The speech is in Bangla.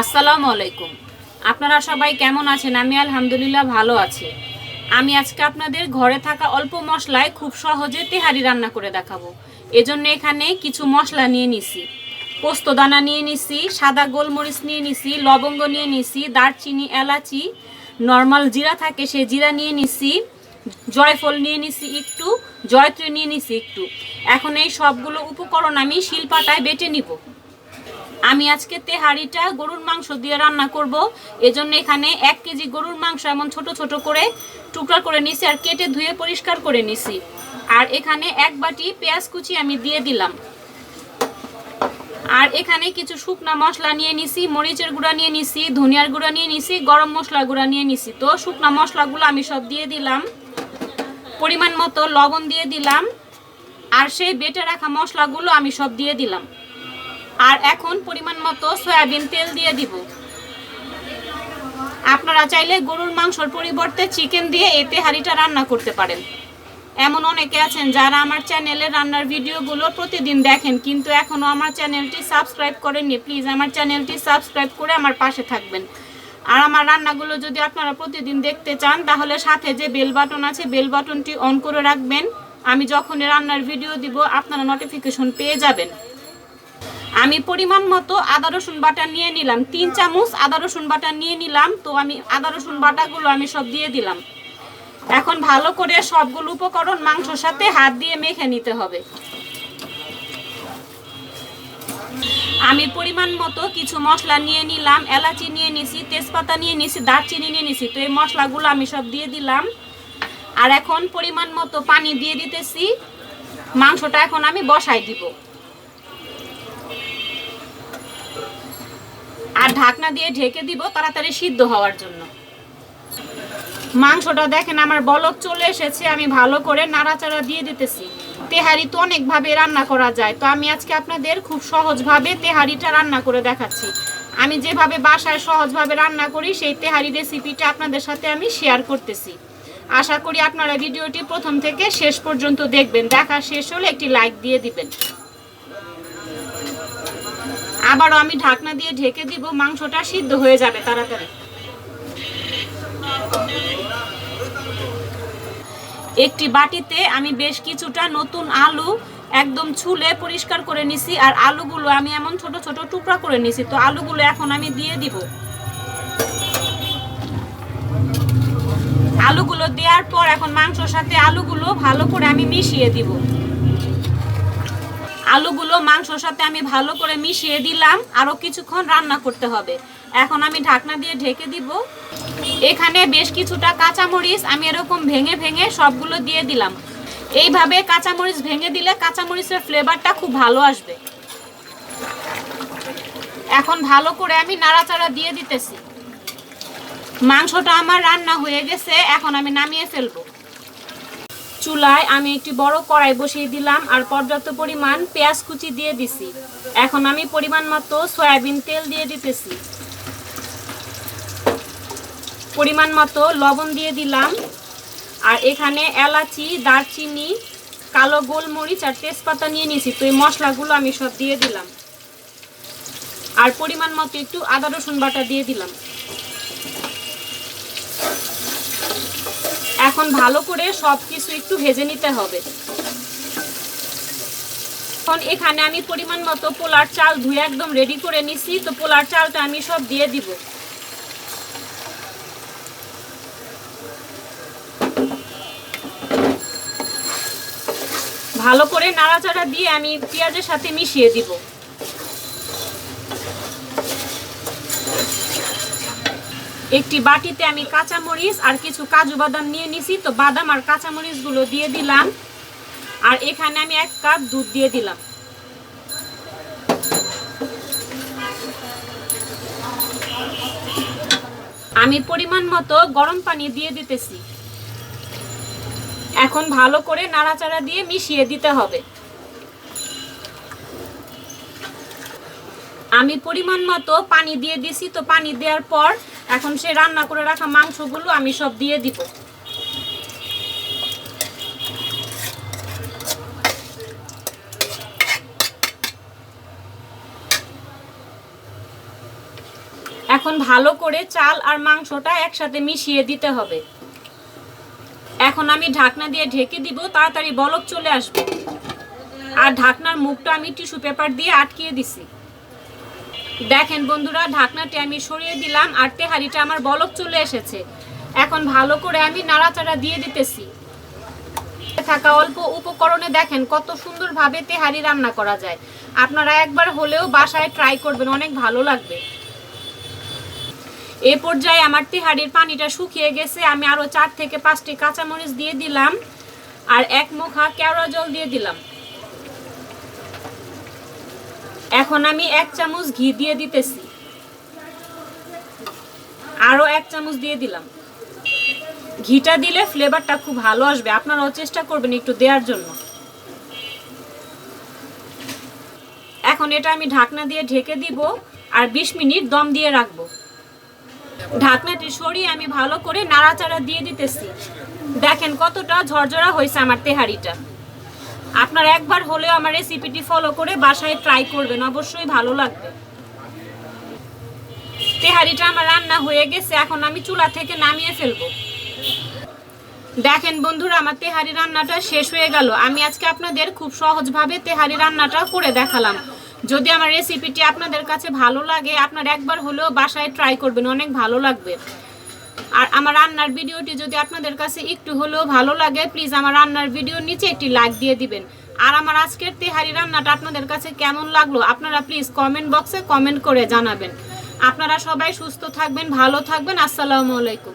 আসসালামু আলাইকুম। আপনারা সবাই কেমন আছেন? আমি আলহামদুলিল্লাহ ভালো আছি। আমি আজকে আপনাদের ঘরে থাকা অল্প মশলায় খুব সহজে তেহারি রান্না করে দেখাবো। এজন্য এখানে কিছু মশলা নিয়ে নিছি। পোস্তদানা নিয়ে নিছি, সাদা গোলমরিচ নিয়ে নিছি, লবঙ্গ নিয়ে নিছি, দারচিনি, এলাচি, নর্মাল জিরা থাকে সেই জিরা নিয়ে নিছি, জয়ফল নিয়ে নিছি একটু, জয়ত্রী নিয়ে নিছি একটু। এখন এই সবগুলো উপকরণ আমি শিলপাটায় বেটে নিব। আমি আজকে তেহারিটা গরুর মাংস দিয়ে রান্না করব। এজন্য এখানে এক কেজি গরুর মাংস এমন ছোট ছোট করে টুকরা করে নিছি আর কেটে ধুয়ে পরিষ্কার করে নিছি। আর এখানে এক বাটি পেঁয়াজ কুচি আমি দিয়ে দিলাম। আর এখানে কিছু শুকনা মশলা নিয়ে নিছি, মরিচের গুঁড়া নিয়ে নিছি, ধনিয়ার গুঁড়া নিয়ে নিছি, গরম মশলা গুঁড়া নিয়ে নিছি। তো শুকনা মশলাগুলো আমি সব দিয়ে দিলাম। পরিমাণ মতো লবণ দিয়ে দিলাম। আর সেই বেটে রাখা মশলাগুলো আমি সব দিয়ে দিলাম। আর এখন পরিমাণ মতো সয়াবিন তেল দিয়ে দিব। আপনারা চাইলে গরুর মাংসর পরিবর্তে চিকেন দিয়ে এই তেহারিটা রান্না করতে পারেন। এমন অনেকে আছেন যারা আমার চ্যানেলে রান্নার ভিডিওগুলো প্রতিদিন দেখেন, কিন্তু এখনও আমার চ্যানেলটি সাবস্ক্রাইব করেননি। প্লিজ আমার চ্যানেলটি সাবস্ক্রাইব করে আমার পাশে থাকবেন। আর আমার রান্নাগুলো যদি আপনারা প্রতিদিন দেখতে চান, তাহলে সাথে যে বেল বাটন আছে বেল বাটনটি অন করে রাখবেন। আমি যখনই রান্নার ভিডিও দিব, আপনারা নোটিফিকেশন পেয়ে যাবেন। আমি পরিমাণ মতো আদা, রসুন বাটা নিয়ে নিলাম। তিন চামচ আদা, রসুন বাটা নিয়ে নিলাম। তো আমি আদা, রসুন বাটাগুলো আমি সব দিয়ে দিলাম। এখন ভালো করে সবগুলো উপকরণ মাংসর সাথে হাত দিয়ে মেখে নিতে হবে। আমি পরিমাণ মতো কিছু মশলা নিয়ে নিলাম। এলাচি নিয়ে নিছি, তেজপাতা নিয়ে নিছি, দারচিনি নিয়ে নিছি। তো এই মশলাগুলো আমি সব দিয়ে দিলাম। আর এখন পরিমাণ মতো পানি দিয়ে দিতেছি। মাংসটা এখন আমি বসাই দিব। আর ঢাকনা দিয়ে ঢেকে দিব তাড়াতাড়ি সিদ্ধ হওয়ার জন্য। মাংসটা দেখেন আমার বলক চলে এসেছে, আমি ভালো করে নাড়াচাড়া দিয়ে দিতেছি। তেহারি তো অনেকভাবে রান্না করা যায়, তো আমি আজকে আপনাদের খুব সহজভাবে তেহারিটা রান্না করে দেখাচ্ছি। আমি যেভাবে বাসায় সহজভাবে রান্না করি, সেই তেহারি রেসিপিটা আপনাদের সাথে আমি শেয়ার করতেছি। আশা করি আপনারা ভিডিওটি প্রথম থেকে শেষ পর্যন্ত দেখবেন, দেখা শেষ হলে একটি লাইক দিয়ে দিবেন। আবারও আমি ঢাকনা দিয়ে ঢেকে দিব, মাংসটা সিদ্ধ হয়ে যাবে তাড়াতাড়ি। একটি বাটিতে আমি বেশ কিছুটা নতুন আলু একদম ছুলে পরিষ্কার করে নিছি, আর আলুগুলো আমি এমন ছোট ছোট টুকরা করে নিছি, তো আলুগুলো এখন আমি দিয়ে দিব। আলুগুলো দেওয়ার পর এখন মাংসর সাথে আলুগুলো ভালো করে আমি মিশিয়ে দিব। আলুগুলো মাংসর সাথে আমি ভালো করে মিশিয়ে দিলাম। আরও কিছুক্ষণ রান্না করতে হবে। এখন আমি ঢাকনা দিয়ে ঢেকে দিব। এখানে বেশ কিছুটা কাঁচামরিচ আমি এরকম ভেঙে ভেঙে সবগুলো দিয়ে দিলাম। এইভাবে কাঁচামরিচ ভেঙে দিলে কাঁচামরিচের ফ্লেভারটা খুব ভালো আসবে। এখন ভালো করে আমি নাড়াচাড়া দিয়ে দিতেছি। মাংসটা আমার রান্না হয়ে গেছে। এখন আমি নামিয়ে ফেলব। চুলায় আমি একটি বড় কড়াই বসিয়ে দিলাম আর পর্যাপ্ত পরিমাণ পেঁয়াজ কুচি দিয়ে দিছি। এখন আমি পরিমাণ মতো সয়াবিন তেল দিয়ে দিতেছি। পরিমাণ মতো লবণ দিয়ে দিলাম। আর এখানে এলাচি, দারচিনি, কালো গোলমরিচ আর তেজপাতা নিয়ে নিয়েছি। তো এই মশলাগুলো আমি সব দিয়ে দিলাম। আর পরিমাণ মতো একটু আদা রসুন বাটা দিয়ে দিলাম। এখন ভালো করে সব কিছু একটু ভেজে নিতে হবে। এখন এখানে আমি পরিমাণ মতো পোলার চাল ধুয়ে একদম রেডি করে নিছি। তো পোলার চালটা আমি সব দিয়ে দিব। ভালো করে নাড়াচাড়া দিয়ে আমি পেঁয়াজের সাথে মিশিয়ে দিব। একটি বাটিতে আমি কাঁচামরিচ আর কিছু কাজু বাদাম নিয়ে নিছি, তো বাদাম আর কাঁচামরিচগুলো দিয়ে দিলাম। আর এখানে আমি এক কাপ দুধ দিয়ে দিলাম। আমি পরিমাণ মতো গরম পানি দিয়ে দিতেছি। এখন ভালো করে নাড়াচাড়া দিয়ে মিশিয়ে দিতে হবে। আমি পরিমাণ মতো পানি দিয়ে দিছি, তো পানি দেওয়ার পর এখন সে রান্না করে রাখা মাংসগুলো আমি সব দিয়ে দিব। এখন ভালো করে চাল আর মাংসটা একসাথে মিশিয়ে দিতে হবে। এখন আমি ঢাকনা দিয়ে ঢেকে দিব, তাড়াতাড়ি বলক চলে আসবে। আর ঢাকনার মুখটা আমি টিস্যু পেপার দিয়ে আটকিয়ে দিছি। দেখেন বন্ধুরা, ঢাকনাটি আমি সরিয়ে দিলাম আর তেহারিটা আমার বলক চলে এসেছে। এখন ভালো করে আমি নাড়াচাড়া দিয়ে দিতেছি। থাকা অল্প উপকরণে দেখেন কত সুন্দরভাবে তেহারি রান্না করা যায়। আপনারা একবার হলেও বাসায় ট্রাই করবেন, অনেক ভালো লাগবে। এ পর্যায়ে আমার তেহারির পানিটা শুকিয়ে গেছে, আমি আরও চার থেকে পাঁচটি কাঁচামরিচ দিয়ে দিলাম আর এক মুখা কেওড়া জল দিয়ে দিলাম। এখন আমি এক চামচ ঘি দিয়ে দিতেছি। আরও এক চামচ দিয়ে দিলাম। ঘিটা দিলে ফ্লেভারটা খুব ভালো আসবে। আপনারাও চেষ্টা করবেন একটু দেওয়ার জন্য। এখন এটা আমি ঢাকনা দিয়ে ঢেকে দিব আর ২০ মিনিট দম দিয়ে রাখব। ঢাকনাটি সরিয়ে আমি ভালো করে নাড়াচাড়া দিয়ে দিতেছি। দেখেন কতটা ঝরঝরা হয়েছে আমার তেহারিটা। আপনারা একবার হলেও আমার রেসিপিটি ফলো করে বাসায় ট্রাই করবেন, অবশ্যই ভালো লাগবে। তেহারিটা আমার রান্না হয়ে গেছে, এখন আমি চুলা থেকে নামিয়ে ফেলব। দেখেন বন্ধুরা, আমার তেহারি রান্নাটা শেষ হয়ে গেল। আমি আজকে আপনাদের খুব সহজভাবে তেহারি রান্নাটা করে দেখালাম। যদি আমার রেসিপিটি আপনাদের কাছে ভালো লাগে, আপনার একবার হলেও বাসায় ট্রাই করবেন, অনেক ভালো লাগবে। আর আমার রান্নার ভিডিওটি যদি আপনাদের কাছে একটু হলেও ভালো লাগে প্লিজ আমার রান্নার ভিডিওর নিচে একটি লাইক দিয়ে দিবেন। আর আমার আজকের তেহারি রান্নাটা আপনাদের কাছে কেমন লাগল, আপনারা প্লিজ কমেন্ট বক্সে কমেন্ট করে জানাবেন। আপনারা সবাই সুস্থ থাকবেন, ভালো থাকবেন, আসসালামু আলাইকুম।